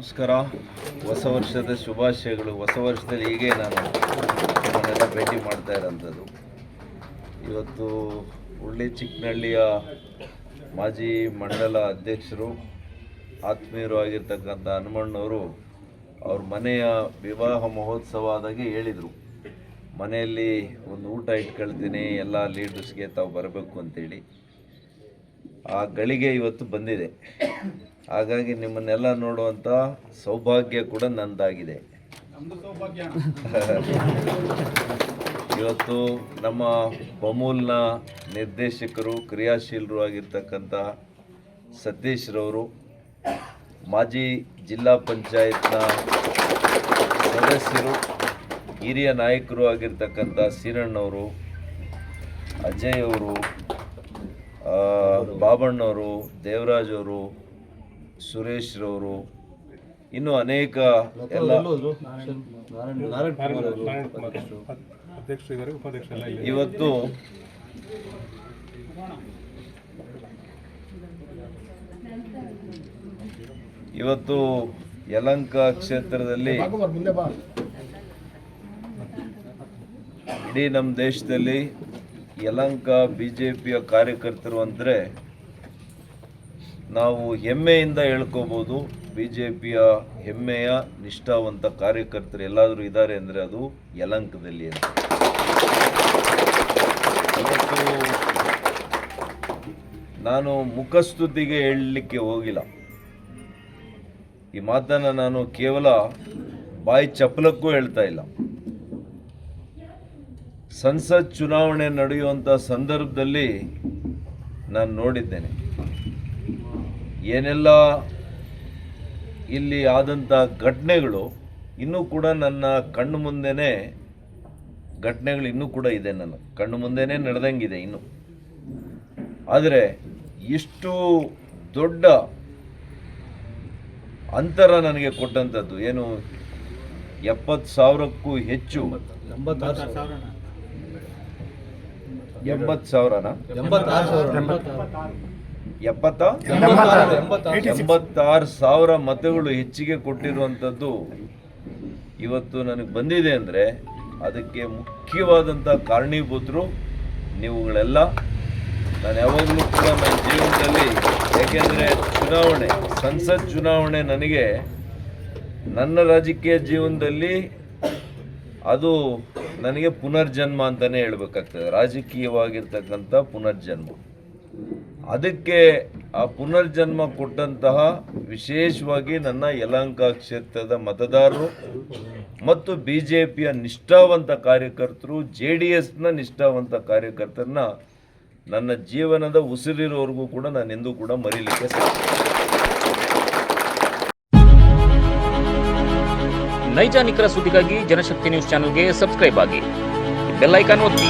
ನಮಸ್ಕಾರ. ಹೊಸ ವರ್ಷದ ಶುಭಾಶಯಗಳು. ಹೊಸ ವರ್ಷದಲ್ಲಿ ಹೀಗೆ ನಾನು ನಿಮ್ಮನ್ನೆಲ್ಲ ಭೇಟಿ ಮಾಡ್ತಾ ಇರೋಂಥದ್ದು. ಇವತ್ತು ಉಳ್ಳಿ ಚಿಕ್ಕನಹಳ್ಳಿಯ ಮಾಜಿ ಮಂಡಲ ಅಧ್ಯಕ್ಷರು, ಆತ್ಮೀಯರು ಆಗಿರ್ತಕ್ಕಂಥ ಹನುಮಣ್ಣವರು ಅವ್ರ ಮನೆಯ ವಿವಾಹ ಮಹೋತ್ಸವ ಆದಾಗೆ ಹೇಳಿದರು. ಮನೆಯಲ್ಲಿ ಒಂದು ಊಟ ಇಟ್ಕೊಳ್ತೀನಿ, ಎಲ್ಲ ಲೀಡರ್ಸ್ಗೆ ತಾವು ಬರಬೇಕು ಅಂತೇಳಿ. ಆ ಗಳಿಗೆ ಇವತ್ತು ಬಂದಿದೆ. ಹಾಗಾಗಿ ನಿಮ್ಮನ್ನೆಲ್ಲ ನೋಡುವಂಥ ಸೌಭಾಗ್ಯ ಕೂಡ ನಂದಾಗಿದೆ. ಇವತ್ತು ನಮ್ಮ ಬಮೂಲ್ನ ನಿರ್ದೇಶಕರು ಕ್ರಿಯಾಶೀಲರು ಆಗಿರ್ತಕ್ಕಂಥ ಸತೀಶ್ರವರು ಮಾಜಿ ಜಿಲ್ಲಾ ಪಂಚಾಯತ್ನ ಸದಸ್ಯರು ಹಿರಿಯ ನಾಯಕರು ಆಗಿರ್ತಕ್ಕಂಥ ಸೀರಣ್ಣವರು ಅಜಯ್ ಅವರು ಬಾಬಣ್ಣವರು ದೇವರಾಜ್ ಅವರು ಸುರೇಶ್ ರವರು ಇನ್ನು ಅನೇಕ ಎಲ್ಲ ಇವತ್ತು ಇವತ್ತು ಯಲಂಕ ಕ್ಷೇತ್ರದಲ್ಲಿ ಇಡೀ ನಮ್ಮ ದೇಶದಲ್ಲಿ ಯಲಂಕ ಬಿ ಜೆ ಪಿಯ ಕಾರ್ಯಕರ್ತರು ಅಂದರೆ ನಾವು ಹೆಮ್ಮೆಯಿಂದ ಹೇಳ್ಕೋಬೋದು ಬಿ ಜೆ ಪಿಯ ಹೆಮ್ಮೆಯ, ನಿಷ್ಠಾವಂತ ಕಾರ್ಯಕರ್ತರು ಎಲ್ಲಾದರೂ ಇದ್ದಾರೆ ಅಂದರೆ ಅದು ಯಲಂಕದಲ್ಲಿ ಅಂತ. ನಾನು ಮುಖಸ್ತುತಿಗೆ ಹೇಳಲಿಕ್ಕೆ ಹೋಗಿಲ್ಲ. ಈ ಮಾತನ್ನು ನಾನು ಕೇವಲ ಬಾಯಿ ಚಪ್ಪಲಕ್ಕೂ ಹೇಳ್ತಾ ಇಲ್ಲ. ಸಂಸತ್ ಚುನಾವಣೆ ನಡೆಯುವಂಥ ಸಂದರ್ಭದಲ್ಲಿ ನಾನು ನೋಡಿದ್ದೇನೆ. ಏನೆಲ್ಲ ಇಲ್ಲಿ ಆದಂಥ ಘಟನೆಗಳು ಇನ್ನೂ ಕೂಡ ನನ್ನ ಕಣ್ಣು ಮುಂದೆನೇ ಘಟನೆಗಳು ಇನ್ನೂ ಕೂಡ ಇದೆ ನನ್ನ ಕಣ್ಣು ಮುಂದೆನೇ ನಡೆದಂಗಿದೆ ಇನ್ನು. ಆದರೆ ಇಷ್ಟು ದೊಡ್ಡ ಅಂತರ ನನಗೆ ಕೊಟ್ಟಂಥದ್ದು ಏನು ಎಪ್ಪತ್ತು ಸಾವಿರಕ್ಕೂ ಹೆಚ್ಚು? ಎಂಬತ್ತು ಸಾವಿರನ? ಎಪ್ಪತ್ತ ಎಂಬತ್ತಾರು. ಸಾವಿರ ಮತಗಳು ಹೆಚ್ಚಿಗೆ ಕೊಟ್ಟಿರುವಂಥದ್ದು ಇವತ್ತು ನನಗೆ ಬಂದಿದೆ ಅಂದರೆ ಅದಕ್ಕೆ ಮುಖ್ಯವಾದಂಥ ಕಾರಣೀಭೂತರು ನೀವುಗಳೆಲ್ಲ. ನಾನು ಯಾವಾಗಲೂ ಕೂಡ ನನ್ನ ಜೀವನದಲ್ಲಿ ಯಾಕೆಂದರೆ ಚುನಾವಣೆ ಸಂಸತ್ ಚುನಾವಣೆ ನನಗೆ ನನ್ನ ರಾಜಕೀಯ ಜೀವನದಲ್ಲಿ ಅದು ನನಗೆ ಪುನರ್ಜನ್ಮ ಅಂತಲೇ ಹೇಳಬೇಕಾಗ್ತದೆ. ರಾಜಕೀಯವಾಗಿರ್ತಕ್ಕಂಥ ಪುನರ್ಜನ್ಮ. ಅದಕ್ಕೆ ಆ ಪುನರ್ಜನ್ಮ ಕೊಟ್ಟಂತಹ ವಿಶೇಷವಾಗಿ ನನ್ನ ಯಲಹಂಕ ಕ್ಷೇತ್ರದ ಮತದಾರರು ಮತ್ತು ಬಿ ಜೆ ಪಿಯ ನಿಷ್ಠಾವಂತ ಕಾರ್ಯಕರ್ತರು, ಜೆ ಡಿ ಎಸ್ನ ನಿಷ್ಠಾವಂತ ಕಾರ್ಯಕರ್ತರನ್ನ ನನ್ನ ಜೀವನದ ಉಸಿರಿರೋವರೆಗೂ ಕೂಡ ನಾನು ಎಂದೂ ಕೂಡ ಮರೀಲಿಕ್ಕೆ ಸಾಧ್ಯ ನೈಜ ನಿಖರ ಸುದ್ದಿಗಾಗಿ ಜನಶಕ್ತಿ ನ್ಯೂಸ್ ಚಾನೆಲ್ಗೆ ಸಬ್ಸ್ಕ್ರೈಬ್ ಆಗಿ ಬೆಲ್ಲೈಕಾನ್ ಒತ್ತಿ.